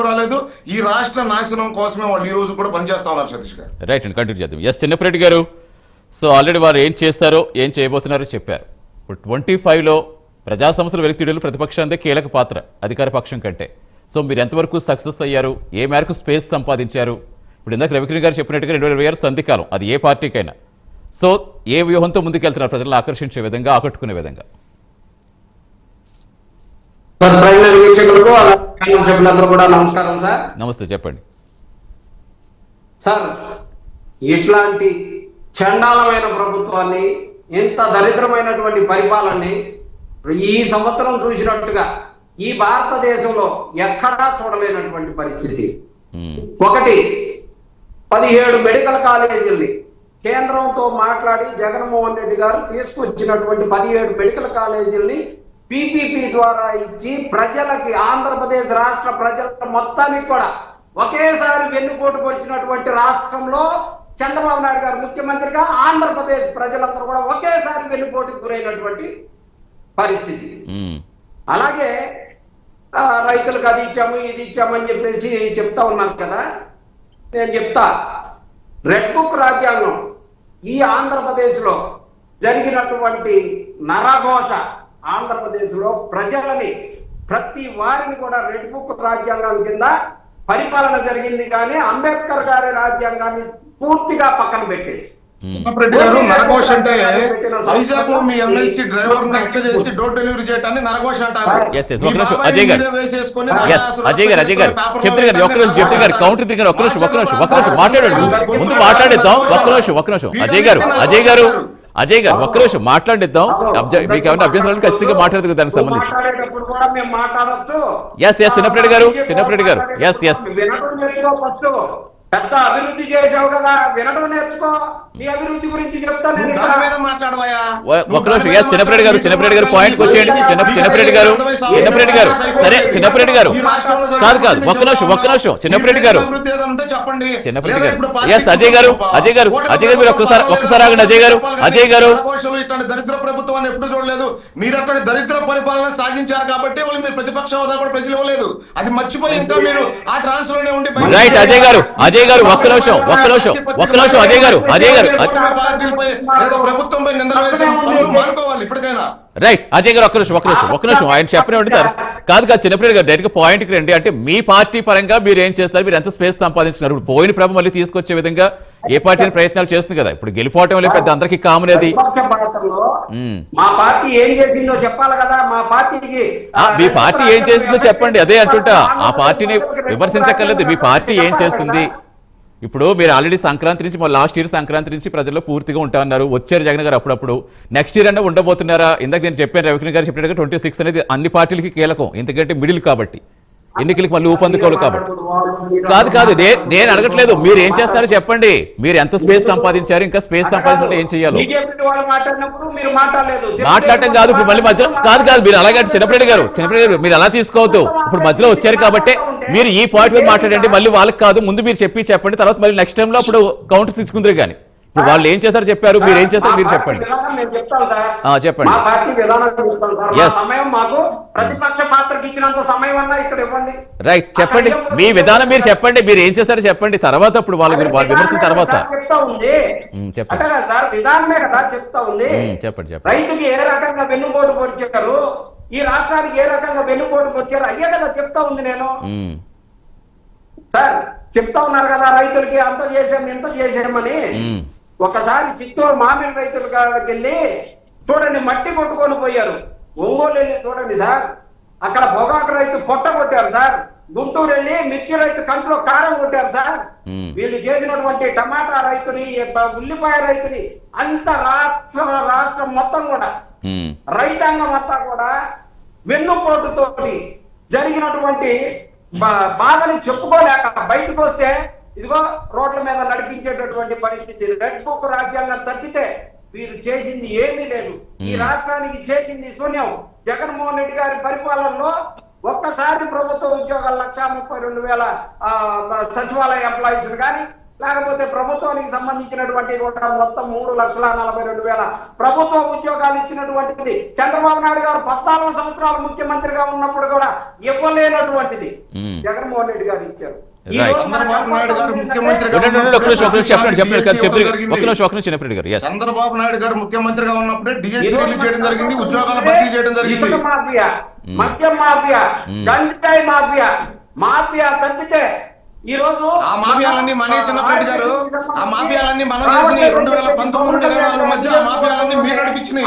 మార్పు రాలేదు. ఈ రాష్ట్ర నాశనం కోసమే వాళ్ళు ఈ రోజు కూడా పనిచేస్తా ఉన్నారు సతీష్ గారు. రైట్ అండి కంటిన్యూ చేద్దాం. ఎస్ చిన్నప్పరెడ్డి గారు. సో ఆల్రెడీ వారు ఏం చేస్తారో ఏం చేయబోతున్నారో చెప్పారు. ఇప్పుడు ట్వంటీ ఫైవ్లో ప్రజా సమస్యల వెలికితీడులు ప్రతిపక్షాందే కీలక పాత్ర అధికార పక్షం కంటే. సో మీరు ఎంతవరకు సక్సెస్ అయ్యారు ఏ మేరకు స్పేస్ సంపాదించారు? ఇప్పుడు ఇందాక రవికిరణ్ గారు చెప్పినట్టుగా రెండు వేల ఇరవై ఆరు సంధికాలం అది ఏ పార్టీకైనా. సో ఏ వ్యూహంతో ముందుకెళ్తున్నారు ప్రజలను ఆకర్షించే విధంగా ఆకట్టుకునే విధంగా? సార్ వీక్షకులకు సభ్యులందరూ కూడా నమస్కారం సార్. నమస్తే చెప్పండి. సార్ ఇట్లాంటి చండాలమైన ప్రభుత్వాన్ని ఇంత దరిద్రమైనటువంటి పరిపాలనని ఈ సంవత్సరం చూసినట్టుగా ఈ భారతదేశంలో ఎక్కడా చూడలేనటువంటి పరిస్థితి. ఒకటి పదిహేడు మెడికల్ కాలేజీల్ని కేంద్రంతో మాట్లాడి జగన్మోహన్ రెడ్డి గారు తీసుకొచ్చినటువంటి పదిహేడు మెడికల్ కాలేజీల్ని పిపిపి ద్వారా ఇచ్చి ప్రజలకి ఆంధ్రప్రదేశ్ రాష్ట్ర ప్రజల మొత్తానికి కూడా ఒకేసారి వెన్నుపోటుకు వచ్చినటువంటి రాష్ట్రంలో చంద్రబాబు నాయుడు గారు ముఖ్యమంత్రిగా ఆంధ్రప్రదేశ్ ప్రజలందరూ కూడా ఒకేసారి వెన్నుపోటుకు గురైనటువంటి పరిస్థితి. అలాగే రైతులకు అది ఇచ్చాము ఇది ఇచ్చాము అని చెప్పేసి చెప్తా ఉన్నారు కదా. నేను చెప్తా. రెడ్ బుక్ రాజ్యాంగం ఈ ఆంధ్రప్రదేశ్లో జరిగినటువంటి నరఘోష ఆంధ్రప్రదేశ్లో ప్రజలని ప్రతి వారిని కూడా రెడ్ బుక్ రాజ్యాంగం కింద పరిపాలన జరిగింది కానీ అంబేద్కర్ గారి రాజ్యాంగాన్ని పూర్తిగా పక్కన పెట్టేసి. మ్మ్. రెడ్డి గారు నరఘోష అంటే వైజాగ్లో మీ ఎమ్మెల్సీ డ్రైవర్ హత్య చేసి డోర్ డెలివరీ చేయటాన్ని నరఘోష అంటారు. అజయ్ గారు. అజయ్ గారు అజయ్ గారు. చెప్తారు గారు ఒక్క నిమిషం చెప్తారు గారు కౌంటర్ తిరిగారు ఒక్క నిమిషం ఒక్క నిమిషం ఒక్క నిమిషం మాట్లాడండి. ముందు మాట్లాడిద్దాం ఒక్క నిమిషం ఒక్క నిమిషం. అజయ్ గారు అజయ్ గారు. అజయ్ గారు ఒక్క నిమిషం మాట్లాడిద్దాం. మీకు ఏమైనా అభ్యంతరాలు ఖచ్చితంగా మాట్లాడుతుంది దానికి సంబంధించి. Yes, yes, చిన్నప్పరెడ్డి గారు, చిన్నప్పరెడ్డి గారు. Yes, yes. పెద్ద అభివృద్ధి చేసావు కదా వినడం నేర్చుకో. నీ అభివృద్ధి గురించి చెప్తా నేను నిమిషం. ఎస్ గారు చిన్నప్పరెడ్డి గారు పాయింట్ వచ్చేయండి చిన్న గారు చిన్నప్పరెడ్డి గారు. సరే చిన్నప్పరెడ్డి గారు. కాదు కాదు ఒక్క నిమిషం ఒక్క నిమిషం చిన్నప్పరెడ్డి గారు. అభివృద్ధి ఏదైనా ఉంటే చెప్పండి. చిన్నప్పరెడ్డి లేదా గారు. Yes, అజయ్ గారు, అజయ్ గారు, అజయ్ గారు మీరు ఒక్కసారి- ఒక్కసారి ఆగండి అజయ్ గారు, అజయ్ గారు. ఇట్లాంటి దరిద్ర ప్రభుత్వాన్ని ఎప్పుడు చూడలేదు. మీరు అట్లాంటి దరిద్ర పరిపాలన సాగించారు కాబట్టి వాళ్ళు మీరు ప్రతిపక్ష హోదా కూడా ప్రజలు ఇవ్వలేదు. అది మర్చిపోయి ఇంకా మీరు ఆ ట్రాన్స్లోనే ఉండి రైట్ అజయ్ గారు అజయ్ గారు ఒక్క నిమిషం ఒక్క నిమిషం ఒక్క నిమిషం అజయ్ గారు అజయ్ గారు రైట్ అజయ్ గారు ఒక్క నిమిషం ఒక్క నిమిషం ఒక్క నిమిషం. ఆయన చెప్పనే ఉంటారు కాదు. కాదు చిన్నప్పటి గారు డైరెక్ట్ పాయింట్కి రండి. అంటే మీ పార్టీ పరంగా మీరు ఏం చేస్తారు? మీరు ఎంత స్పేస్ సంపాదించినారు ఇప్పుడు పోయిన ప్రభ మళ్ళీ తీసుకొచ్చే విధంగా ఏ పార్టీ ప్రయత్నాలు చేస్తుంది కదా? ఇప్పుడు గెలిపోవటం వల్ల పెద్ద అందరికీ కామన్ అది. మా పార్టీ ఏం చేసిందో చెప్పాలి కదా? మా పార్టీకి మీ పార్టీ ఏం చేస్తుందో చెప్పండి. అదే అంటుంటా. ఆ పార్టీని విమర్శించక్కర్లేదు. మీ పార్టీ ఏం చేస్తుంది? ఇప్పుడు మీరు ఆల్రెడీ సంక్రాంతి నుంచి మన లాస్ట్ ఇయర్ సంక్రాంతి నుంచి ప్రజల్లో పూర్తిగా ఉంటా అన్నారు. వచ్చారు జగన్ గారు అప్పుడప్పుడు. నెక్స్ట్ ఇయర్ అన్నా ఉండబోతున్నారా? ఇందాక నేను చెప్పాను రవికిరణ్ గారు చెప్పినట్టుగా ట్వంటీ సిక్స్ అనేది అన్ని పార్టీలకి కీలకం. ఎందుకంటే మిడిల్ కాబట్టి. ఎన్నికలకి మళ్ళీ ఊపందుకోవాలి కాబట్టి. కాదు కాదు నేను అడగట్లేదు. మీరు ఏం చేస్తారో చెప్పండి. మీరు ఎంత స్పేస్ సంపాదించారు ఇంకా స్పేస్ సంపాదించాలంటే ఏం చేయాలో? మాట్లాడటం కాదు ఇప్పుడు మళ్ళీ మధ్యలో కాదు కాదు మీరు అలాగే చిన్నప్పటి గారు చిన్నప్పటి గారు మీరు అలా తీసుకోవద్దు. ఇప్పుడు మధ్యలో వచ్చారు కాబట్టి మీరు ఈ పాయింట్ మీద మాట్లాడండి మళ్ళీ వాళ్ళకి కాదు ముందు మీరు చెప్పి చెప్పండి తర్వాత మళ్ళీ నెక్స్ట్ టైం లో అప్పుడు కౌంటర్ తీసుకుందరు కానీ. ఇప్పుడు వాళ్ళు ఏం చేస్తారో చెప్పారు మీరు ఏం చేస్తారో మీరు చెప్పండి. చెప్పండి. రైట్ చెప్పండి. మీ విధానం మీరు చెప్పండి మీరు ఏం చేస్తారో చెప్పండి. తర్వాత ఇప్పుడు వాళ్ళ గురించి వాళ్ళ విమర్శన తర్వాత. చెప్పండి. చెప్పండి చెప్పండి. రైతుకి ఏ రకంగా వెన్నుపోటు పొడిచారు? ఈ రాష్ట్రానికి ఏ రకంగా వెన్నుపోటు పొడిచారు అయ్యే కదా చెప్తా ఉంది నేను. సార్ చెప్తా ఉన్నారు కదా రైతులకి అంత చేసాం ఇంత చేసామని ఒకసారి చిత్తూరు మామిడి రైతుల కాడికి వెళ్ళి చూడండి మట్టి కొట్టుకొని పోయారు. ఒంగోలు వెళ్ళి చూడండి సార్. అక్కడ పొగాకు రైతు పొట్ట కొట్టారు సార్. గుంటూరు వెళ్ళి మిర్చి రైతు కంట్లో కారం కొట్టారు సార్. వీళ్ళు చేసినటువంటి టమాటా రైతుని ఉల్లిపాయ రైతుని అంత రాష్ట్ర రాష్ట్రం మొత్తం కూడా రైతాంగం అంతా కూడా వెన్నుపోటుతోటి జరిగినటువంటి బాధని చెప్పుకోలేక బయటకు వస్తే ఇదిగో రోడ్ల మీద నడిపించేటటువంటి పరిస్థితి రెడ్ బుక్ రాజ్యాంగం తప్పితే వీరు చేసింది ఏమీ లేదు. ఈ Hmm. రాష్ట్రానికి చేసింది శూన్యం. జగన్మోహన్ రెడ్డి గారి పరిపాలనలో ఒక్కసారి ప్రభుత్వ ఉద్యోగాలు లక్షా ముప్పై రెండు వేల సచివాలయ ఎంప్లాయీస్ కానీ లేకపోతే ప్రభుత్వానికి సంబంధించినటువంటి కూడా మొత్తం మూడు లక్షల నలభై రెండు వేల ప్రభుత్వ ఉద్యోగాలు ఇచ్చినటువంటిది. చంద్రబాబు నాయుడు గారు పద్నాలుగు సంవత్సరాలు ముఖ్యమంత్రిగా ఉన్నప్పుడు కూడా ఇవ్వలేనటువంటిది. జగన్మోహన్ రెడ్డి గారు ఇచ్చారు. ఈ Right. రోజు మన చంద్రబాబు నాయుడు గారు ముఖ్యమంత్రిగా ఉన్నప్పుడే డిఎస్సీ రిలీజ్ చేయడం జరిగింది ఉద్యోగాల భర్తీ చేయడం జరిగింది. మాఫియా మద్యం మాఫియా గంజాయి మాఫియా మాఫియా తప్పితే ఈ రోజు ఆ మాఫియాలన్నీ మన చిన్నప్పటి గారు ఆ మాఫియాలన్నీ మనం చేసినాయి. రెండు వేల పంతొమ్మిది నాలుగు మధ్య ఆ మాఫియాలన్నీ మీరు నడిపించినాయి.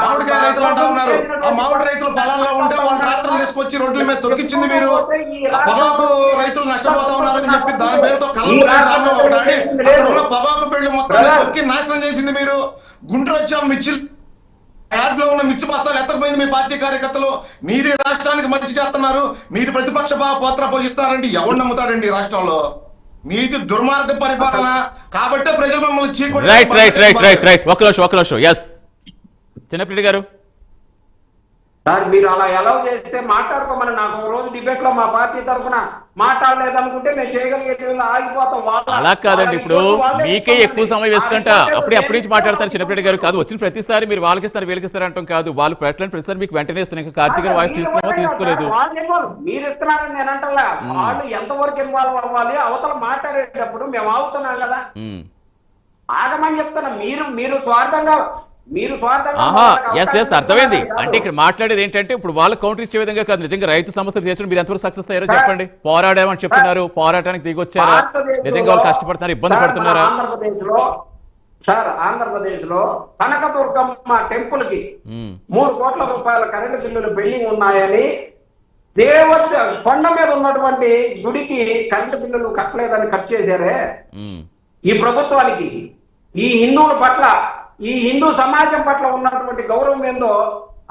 మామిడికాయ రైతులు అంటా ఉన్నారు. ఆ మామిడి రైతులు పొలాల్లో ఉంటే వాళ్ళ ట్రాక్టర్లు తీసుకొచ్చి రోడ్ల మీద తొక్కించింది మీరు. పొగాకు రైతులు నష్టపోతా ఉన్నారని చెప్పి దాని పేరుతో కళ్ళ డ్రామా ఒకటి పొగాకు పెళ్ళి మొత్తం తొక్కి నాశనం చేసింది మీరు. గుంటూరు వచ్చాం మిర్చిలు యాడ్లో ఉన్న మిర్చి బస్తాలు ఎత్తకపోయింది మీ పార్టీ కార్యకర్తలు. మీరు రాష్ట్రానికి మంచి చేస్తున్నారు. మీరు ప్రతిపక్ష పాత్ర పోషిస్తున్నారండి. ఎవరు నమ్ముతారండి రాష్ట్రంలో? మీది దుర్మార్గ పరిపాలన. కాబట్టే ప్రజలు మమ్మల్ని చీకొట్టే right right right right right ఒక్క నిమిషం ఒక్క నిమిషం. ఎస్ చిన్నప్పటి గారు. సార్ మీరు అలా ఎలా చేస్తే మాట్లాడుకోమని నాకు ఒక రోజు డిబేట్లో మా పార్టీ తరఫున మాట్లాడలేదనుకుంటే మేము చేయగలిగేది ఏమీ ఆగిపోతాం. అలా కాదండి ఇప్పుడు మీకే. ఎక్కువ సమయం వేస్తుంట ఆ అప్పుడే అప్పటి నుంచి మాట్లాడతారు చిన్నప్పటి గారు కాదు. వచ్చిన ప్రతిసారి మీరు వాళ్ళకి ఇస్తారు వీళ్ళకి ఇస్తారు అంటాం కాదు. వాళ్ళు పెట్టలేని ప్రతిసారి మీకు వెంటనే ఇస్తారు. ఇంకా కార్తీక వాయిస్ తీసుకున్నామో తీసుకోలేదు. మీరు ఇస్తున్నారని నేను అంటలా. వాళ్ళు ఎంతవరకు ఇన్వాల్వ్ అవ్వాలి? అవతల మాట్లాడేటప్పుడు మేము ఆగుతున్నాం కదా. ఆగమని చెప్తున్నా. మీరు మీరు స్వార్థంగా ఎస్ ఎస్ అర్థమైంది అంటే ఇక్కడ. మాట్లాడేది ఏంటంటే ఇప్పుడు వాళ్ళకి కౌంటర్ ఇచ్చే విధంగా కాదు నిజంగా రైతు సంస్థలు చేసిన మీరు ఎంతవరకు సక్సెస్ అయ్యారో. చెప్పండి పోరాడామని చెప్తున్నారు పోరాటానికి దిగొచ్చారా నిజంగా వాళ్ళు కష్టపడుతున్నారు ఇబ్బంది పడుతున్నారా సార్ ఆంధ్రప్రదేశ్లో కనకదుర్గమ్మ టెంపుల్కి. మూడు కోట్ల రూపాయల కరెంటు బిల్లులు పెండింగ్ ఉన్నాయని దేవత కొండ మీద ఉన్నటువంటి గుడికి కరెంటు బిల్లులు కట్టలేదని కట్ చేశారే. ఈ ప్రభుత్వానికి ఈ హిందువుల పట్ల ఈ హిందూ సమాజం పట్ల ఉన్నటువంటి గౌరవం ఏందో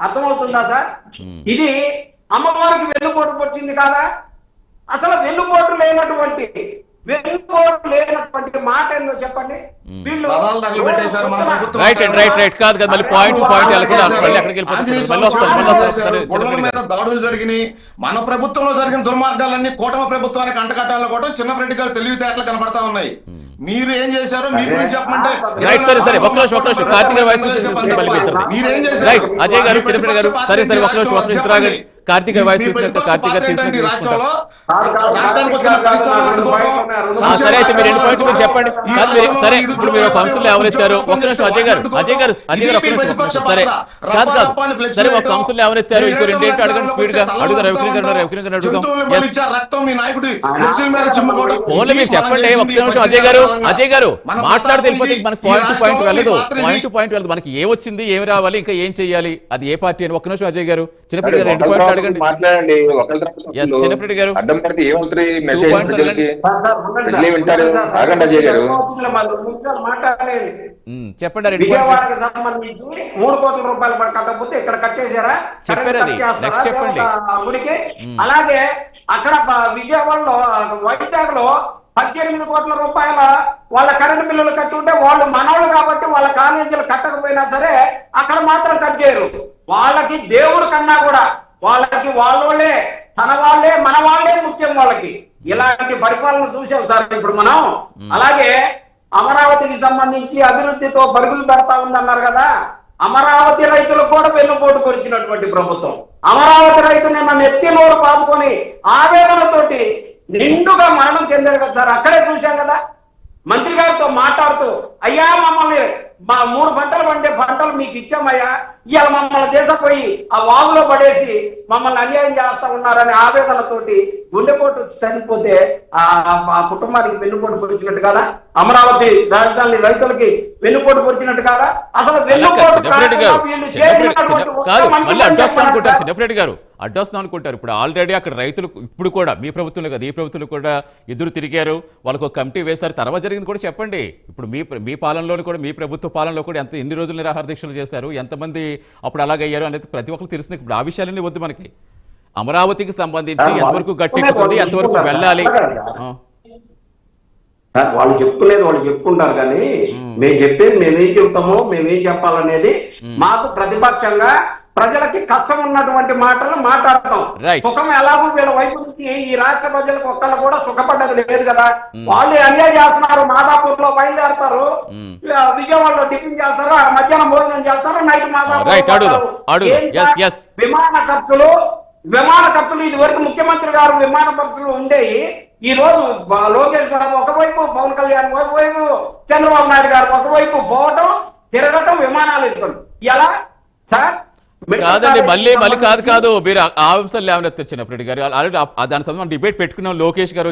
అర్థమవుతుందా సార్. ఇది అమ్మవారికి వెన్నుపోటు వచ్చింది కాదా? అసలు వెన్నుపోటు లేనటువంటి వెన్నుపోటు లేనటువంటి మాట ఏందో చెప్పండి. వీళ్ళు పదాలు తగలబెట్టేశారు మన ప్రభుత్వం. రైట్ అండ్ రైట్ రైట్ కాదు మళ్ళీ పాయింట్ పాయింట్ మీద. దాడులు జరిగినాయి. మన ప్రభుత్వంలో జరిగిన దుర్మార్గాలన్నీ కూటమి ప్రభుత్వానికి అంటకట్టాలని కూడా చిన్నరెడ్డి గారు తెలివితేటలు కనపడతా ఉన్నాయి. మీరు ఏం చేశారో మీ గురించి చెప్పమంటే రైట్ సరే సరే ఒక్క నిమిషం ఒక్క నిమిషం. కార్తీక వాయిస్. మీరేం చేశారు? రైట్ అజయ్ గారు చిన్నప్పటి గారు సరే సరే ఒక్క నిమిషం ఒక్క నిమిషం. కార్తీక వాయిస్ తీసుకుని ప్రతిపక్ష కార్తీక సరే అయితే మీరు రెండు పాయింట్లు మీరు చెప్పండి. ఈ కాదు మీరు- సరే రాష్ట్రంలో ఇప్పుడు మీరు ఒక అంశంలో ఎవరెత్తారు ఒక్క నిమిషం అజయ్ గారు అజయ్ గారు అజయ్ నిమిషం సరే కాదు కాదు. సరే ఒక అంశంలో ఎవరెత్తారు ఇంకో అడగండి స్పీడ్గా అడుగుతారు. ఫోన్లో మీరు చెప్పండి. నిమిషం అజయ్ గారు అజయ్ గారు మాట్లాడితే వెళ్ళిపోతే. మనకి పాయింట్ టు పాయింట్ వెళ్ళదు. పాయింట్ టు పాయింట్ వెళ్ళదు. మనకి ఏం వచ్చింది ఏం రావాలి ఇంకా ఏం చేయాలి అది ఏ పార్టీ అని ఒక్క నిమిషం అజయ్ గారు చిన్నప్పటి గారు రెండు పాయింట్లు అడగండి మాట్లాడండి ఒకరి Yes, చిన్నప్పటి గారు. అడ్డం పడితే ఏమవుతుంది మెసేజ్. ప్రజలే వింటారు? మాట్లాడలేండి ఉమ్, చెప్పండి విజయవాడకి సంబంధించి మూడు కోట్ల రూపాయలు కట్టకపోతే ఇక్కడ కట్టేశారా? చెప్పారు కరెంట్ అది. కట్ చేస్తారా? Next చెప్పండి. దేవత గుడికి. అలాగే అక్కడ విజయవాడలో వైజాగ్లో పద్దెనిమిది కోట్ల రూపాయల వాళ్ళ కరెంట్ బిల్లులు కట్టి ఉంటే వాళ్ళు మనవాళ్ళు కాబట్టి వాళ్ళ కాలేజీలు కట్టకపోయినా సరే అక్కడ మాత్రం కట్ చేయరు. వాళ్ళకి దేవుడు కన్నా కూడా వాళ్ళకి వాళ్ళోళ్ళే తన వాళ్ళే మన వాళ్ళే ముఖ్యం వాళ్ళకి. ఇలాంటి పరిపాలన చూసాం సార్ ఇప్పుడు మనం. అలాగే అమరావతికి సంబంధించి అభివృద్ధితో పరుగులు పెడతా ఉందన్నారు కదా. అమరావతి రైతులకు కూడా వెన్నుపోటు పొడిచినటువంటి ప్రభుత్వం. అమరావతి రైతు నిన్న నెత్తి నోరు పాదుకొని ఆవేదనతోటి నిండుగా మరణం చెందాడు కదా సార్. అక్కడే చూశాం కదా. మంత్రి గారితో మాట్లాడుతూ అయ్యా మమ్మల్ని మా మూడు పంటలు పండే పంటలు మీకు ఇచ్చామయ్యా. ఇవాళ మమ్మల్ని దేశపోయి ఆ వాగులో పడేసి మమ్మల్ని అన్యాయం చేస్తా ఉన్నారనే ఆవేదనతోటి గుండెపోటు చనిపోతే ఆ కుటుంబానికి వెన్నుపోటు పొడిచినట్టు కదా? అమరావతి రాజధాని రైతులకి వెన్నుపోటు పొడిచినట్టు కదా? అసలు వెన్నుపోటు చిన్నప్పటి గారు కాకుండా వీళ్ళు చిన్నప్పటి- చేసినటువంటి చిన్న- ఒక్క కాదు మంచి మళ్ళీ పని అడ్డొస్తాను చెప్పండి అనుకుంటారు సార్. చిన్నప్పటి గారు. అడ్డొస్తాను అనుకుంటారు. ఇప్పుడు ఆల్రెడీ అక్కడ రైతులు ఇప్పుడు కూడా మీ ప్రభుత్వంలో కదా ఈ ప్రభుత్వంలో కూడా ఎదురు తిరిగారు. వాళ్ళకు ఒక కమిటీ వేశారు. తర్వాత జరిగింది కూడా చెప్పండి. ఇప్పుడు మీ మీ పాలనలో కూడా మీ ప్రభుత్వ పాలనలో కూడా ఎంత ఎన్ని రోజులు నిరాహార దీక్షలు చేశారు? ఎంతమంది అప్పుడు అలాగయ్యారు అనేది ప్రతి ఒక్కరు తెలిసింది ఇప్పుడు ఆ విషయాలన్నీ వద్దు మనకి. అమరావతికి సంబంధించి ఎంతవరకు గట్టెక్కుతుంది ఎంతవరకు. వెళ్ళాలి. సార్? వాళ్ళు చెప్పుకునేది వాళ్ళు చెప్పుకుంటారు కానీ మేము. చెప్పేది మేమేం చెప్తామో మేమేం చెప్పాలనేది మాకు ప్రతిపక్షంగా ప్రజలకి కష్టం ఉన్నటువంటి మాటలు మాట్లాడతాం. సుఖం ఎలాగో వీళ్ళ వైపు నుంచి ఈ రాష్ట్ర ప్రజలకు ఒక్కళ్ళు కూడా సుఖపడ్డది లేదు కదా. వాళ్ళు ఎంజాయ్ చేస్తున్నారు. మాదాపూర్లో బయలుదేరతారు. Hmm. విజయవాడలో టిఫిన్ చేస్తారు? మధ్యాహ్నం భోజనం చేస్తారు? నైట్ మాదాపూర్. విమాన ఖర్చులు విమాన ఖర్చులు ఇది వరకు ముఖ్యమంత్రి గారు విమాన ఖర్చులు ఉండేవి. ఈ రోజు లోకేష్ బాబు ఒకవైపు పవన్ కళ్యాణ్ ఒకవైపు చంద్రబాబు నాయుడు గారు ఒకవైపు పోవటం తిరగటం విమానాలు వేసుకోవడం ఎలా? సార్ కాదండి మళ్ళీ మళ్ళీ కాదు కాదు. మీరు ఆ- అంశాలు లేవనెత్తారు చిన్నప్పటి గారు. ఆల్రెడీ ఆ- దాని సంబంధం డిబేట్ పెట్టుకున్నాం లోకేష్ గారు.